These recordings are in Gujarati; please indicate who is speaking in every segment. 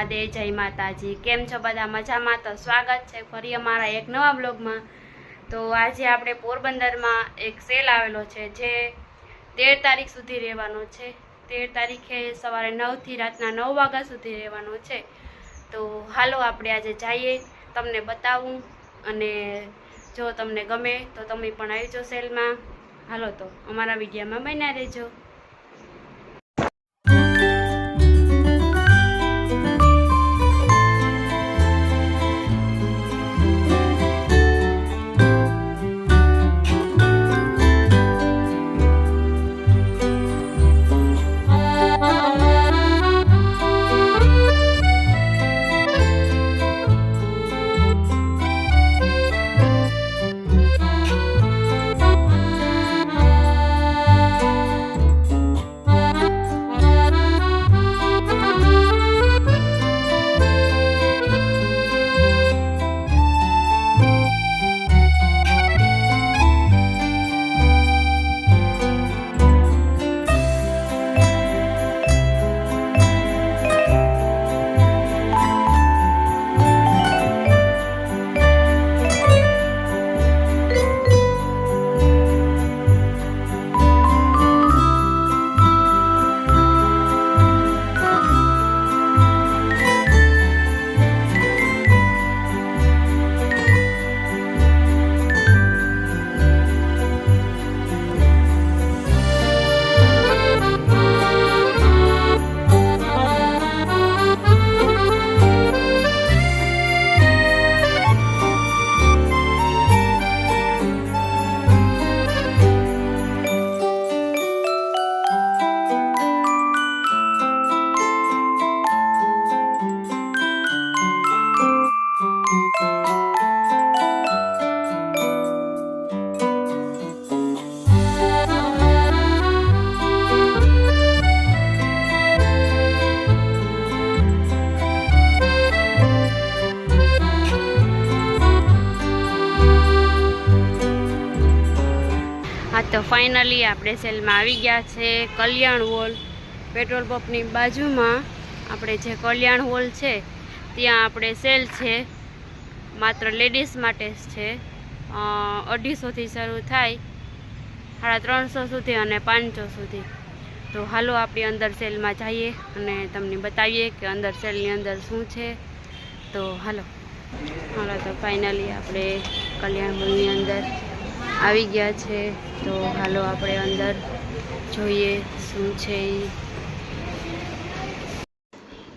Speaker 1: મહાદેવ, જય માતાજી. કેમ છો બધા? મજામાં? તો સ્વાગત છે ફરી અમારા એક નવા બ્લોગમાં. તો આજે આપણે પોરબંદરમાં એક સેલ આવેલો છે, જે તેર તારીખ સુધી રહેવાનો છે. તેર તારીખે સવારે નવથી રાતના નવ વાગ્યા સુધી રહેવાનો છે. તો હાલો આપણે આજે જઈએ, તમને બતાવું અને જો તમને ગમે તો તમે પણ આવી જાઓ સેલમાં. હાલો તો અમારા વિડીયોમાં બન્યા રહેજો. ફાઇનલી આપણે સેલમાં આવી ગયા છે કલ્યાણ હોલ. પેટ્રોલ પંપની બાજુમાં આપણે જે કલ્યાણ હોલ છે, ત્યાં આપણે સેલ છે. માત્ર લેડીઝ માટે જ છે. અઢીસોથી શરૂ થાય, સાડા ત્રણસો સુધી અને પાંચસો સુધી. તો હાલો આપણે અંદર સેલમાં જઈએ અને તમને બતાવીએ કે અંદર સેલની અંદર શું છે. તો હાલો. હાલો, તો ફાઇનલી આપણે કલ્યાણ હોલની અંદર આવી ગયા છે, તો હાલો આપણે અંદર જોઈએ શું છે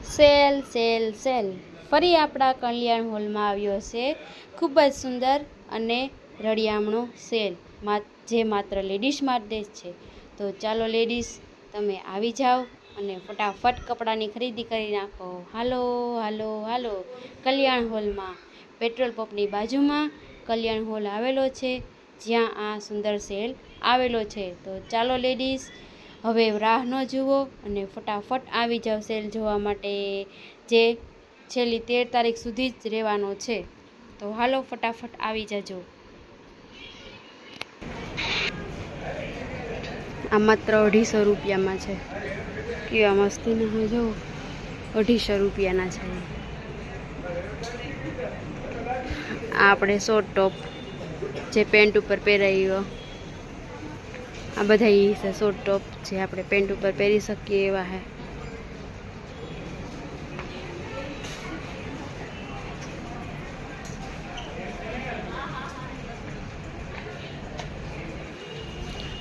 Speaker 1: સેલ સેલ સેલ. ફરી આપણા કલ્યાણ હોલમાં આવ્યો છે. ખૂબ જ સુંદર અને રળિયામણો સેલ જે માત્ર લેડીઝ માટે જ છે. તો ચાલો લેડીઝ તમે આવી જાઓ અને ફટાફટ કપડાની ખરીદી કરી નાખો. હાલો હાલો હાલો. કલ્યાણ હોલમાં, પેટ્રોલ પંપની બાજુમાં કલ્યાણ હોલ આવેલો છે. જ્યાં આ સુંદર સેલ આવેલો છે. તો ચાલો લેડીઝ હવે રાહ ન જુઓ અને ફટાફટ આવી જાઓ સેલ જોવા માટે, જે છેલ્લી તેર તારીખ સુધી જ રહેવાનો છે. તો હાલો ફટાફટ આવી જજો. આ માત્ર અઢીસો રૂપિયામાં છે. કેવા મસ્તીના હોય જો. અઢીસો રૂપિયાના છે. આપણે શોર્ટ ટોપ જે પેન્ટ ઉપર પહેરાયો આ બધા છે શોર્ટ ટોપ જે આપણે પેન્ટ ઉપર પહેરી શકીએ એવા હે.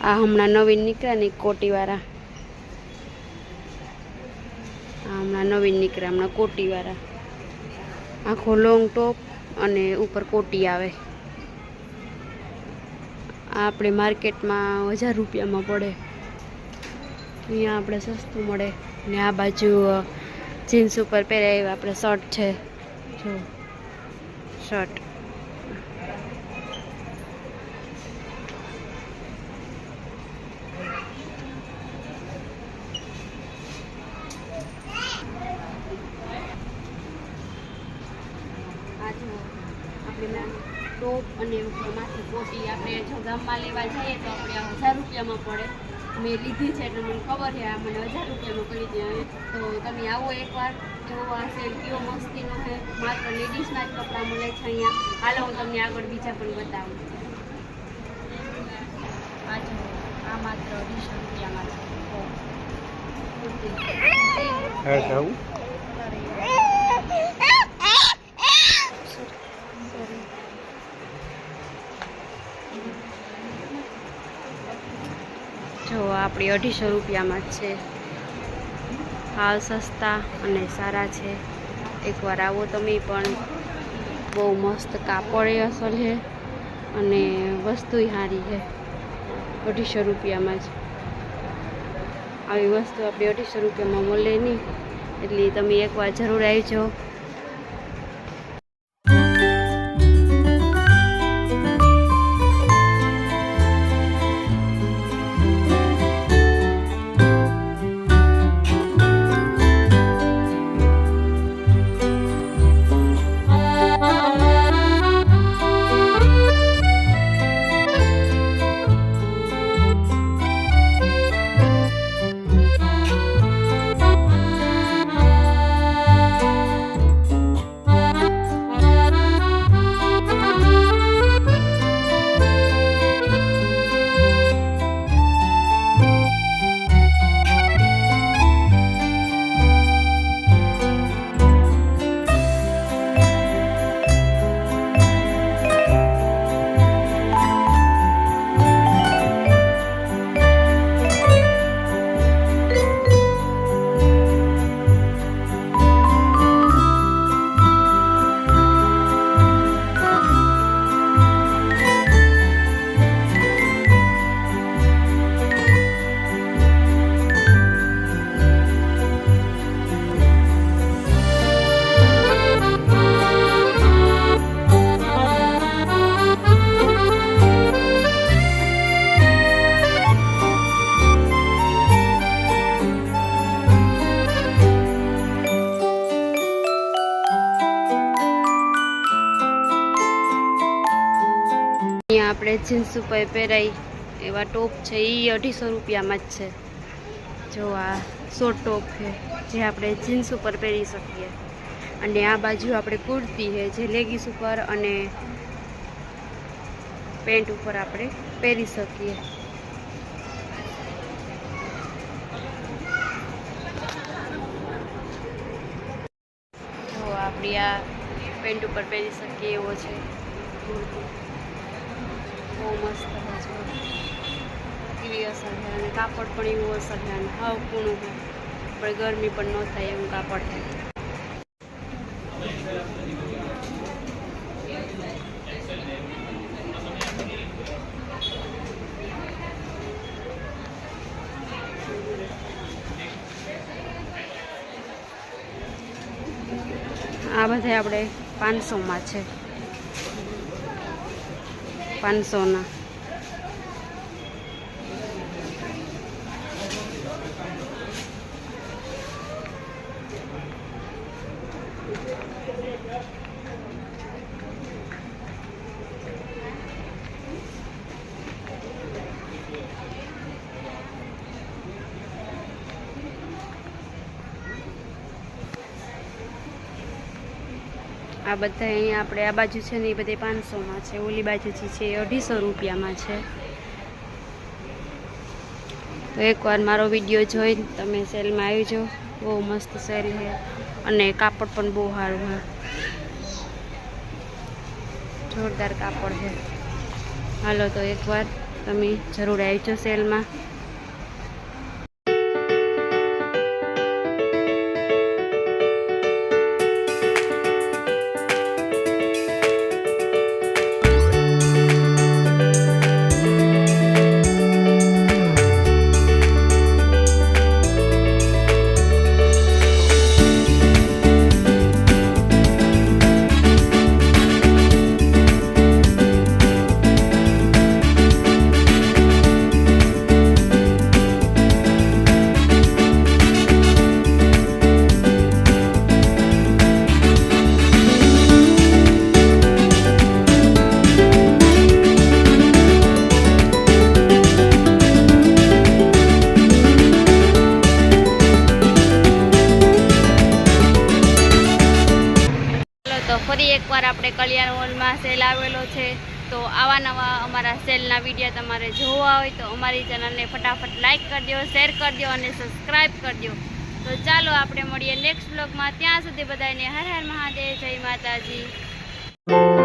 Speaker 1: આ હમણાં નવીન નીકળ્યા ને કોટીવાળા. આ હમણાં નવીન નીકળ્યા હમણાં કોટીવાળા. આખો લોંગ ટોપ અને ઉપર કોટી આવે. આપણે માર્કેટમાં હજાર રૂપિયામાં પડે. અહીંયા આપણે સસ્તું મળે. ને આ બાજુ જીન્સ ઉપર પહેરાય આપણે શર્ટ છે. જો, શર્ટ આ જો આપણે ટોપ અને માથે કોટી આપણે જો ગામમાં લેવા જઈએ તો આપણે આ હજાર રૂપિયામાં પડે. મેં લીધી છે એટલે મને ખબર છે આ મને હજાર રૂપિયામાં કરી દે તો તમે આવો એકવાર જોવો આ સેલ કેવો મસ્તીનો છે. માત્ર લેડીઝના જ કપડાં મળે છે અહીંયા. હાલો હું તમને આગળ બીજા પણ બતાવું. આ માત્ર વીસ રૂપિયામાં છે આપણી અઢીસો રૂપિયામાં જ છે. હાવ સસ્તા અને સારા છે. એકવાર આવો તમે પણ. બહુ મસ્ત કાપડ અસલ છે અને વસ્તુય સારી છે અઢીસો રૂપિયામાં જ. આવી વસ્તુ આપણે અઢીસો રૂપિયામાં મળે નહીં. એટલે તમે એકવાર જરૂર આવજો. આપણે જીન્સ ઉપર પહેરાય એવા ટોપ છે એ અઢીસો રૂપિયામાં જ છે. જો આ શોર્ટ ટોપ છે, જે આપણે જીન્સ ઉપર પહેરી શકીએ. અને આ બાજુ આપણે કુર્તી છે, જે લેગીસ ઉપર અને પેન્ટ ઉપર આપણે પહેરી શકીએ. આપણી આ પેન્ટ ઉપર પહેરી શકીએ એવો છે. કુર્તી બહુ મસ્ત એવી અસર છે અને કાપડ પણ એવું અસર છે અને હાવ કૂણું છે. પણ ગરમી પણ ન થાય એવું કાપડ છે. આ બધા આપણે પાંચસોમાં છે. પાંચસોના આ બધા અહીંયા આપણે આ બાજુ છે ને એ બધે પાંચસોમાં છે, ઓલી બાજુ જે છે એ અઢીસો રૂપિયામાં છે. તો એકવાર મારો વીડિયો જોઈ તમે સેલમાં આવી જાઓ બહુ મસ્ત સેલ છે અને કાપડ પણ બહુ સારું છે. જોરદાર કાપડ છે. હાલો તો એકવાર તમે જરૂર આવજો સેલમાં. તો ફરી એકવાર આપણે કલ્યાણ હોલમાં સેલ આવેલો છે. તો આવા નવા અમારા સેલના વીડિયો તમારે જોવા હોય તો અમારી ચેનલને ફટાફટ લાઇક કરી દો શેર કરી દો અને સબસ્ક્રાઈબ કરી દો. તો ચાલો આપણે મળીએ નેક્સ્ટ બ્લોગમાં ત્યાં સુધી બધાને હર હર મહાદેવ, જય માતાજી.